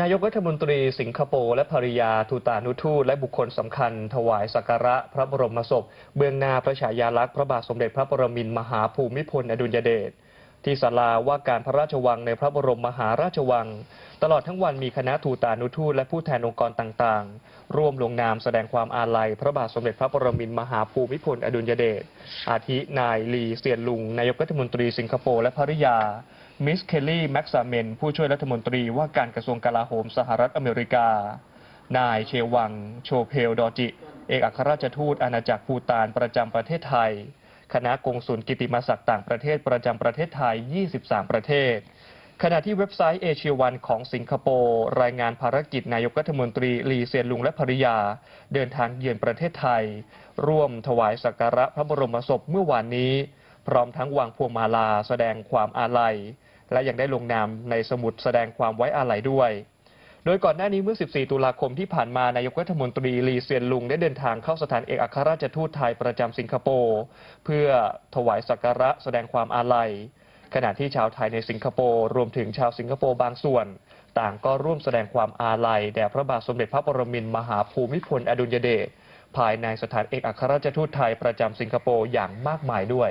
นายกรัฐมนตรีสิงคโปร์และภริยาทูตานุทูตและบุคคลสำคัญ ถวายสักการะพระบรมศพ เบื้องหน้าพระฉายาลักษณ์พระบาทสมเด็จพระปรมินทรมหาภูมิพลอดุลยเดชที่ศาลาว่าการพระราชวังในพระบรมมหาราชวัง ตลอดทั้งวันมีคณะทูตานุทูตและผู้แทนองค์กรต่างๆ ร่วมลงนามแสดงความอาลัย พระบาทสมเด็จพระปรมินทรมหาภูมิพลอดุลยเดชอาทินายลีเซียนลุงนายกรัฐมนตรีสิงคโปร์และภริยา มิสเคลลี่แม็กซาเมน ผู้ช่วยรัฐมนตรีว่าการกระทรวงกลาโหมสหรัฐอเมริกา นายเชวัง โชเพลดอจิ เอกอัครราชทูตอาณาจักรภูตานประจำประเทศไทย คณะกงสุลกิติมศักดิ์ต่างประเทศประจำประเทศไทย 23 ประเทศ ขณะที่เว็บไซต์เอเชียวันของสิงคโปร์รายงานภารกิจนายกรัฐมนตรีลีเซียนลุงและภริยา เดินทางเยือนประเทศไทย ร่วมถวายสักการะพระบรมศพเมื่อวานนี้ พร้อมทั้งวางพวงมาลาแสดงความอาลัย และยังได้ลงนามในสมุดแสดงความไว้อาลัยด้วย โดยก่อนหน้านี้เมื่อ 14 ตุลาคมที่ผ่านมานายกรัฐมนตรีลีเซียนลุงได้เดินทางเข้าสถานเอกอัครราชทูตไทยประจำสิงคโปร์เพื่อถวายสักการะแสดงความอาลัยขณะที่ชาวไทยในสิงคโปร์รวมถึงชาวสิงคโปร์บางส่วน ต่างก็ร่วมแสดงความอาลัยแด่พระบาทสมเด็จพระปรมินทรมหาภูมิพลอดุลยเดชภายในสถานเอกอัครราชทูตไทยประจำสิงคโปร์อย่างมากมายด้วย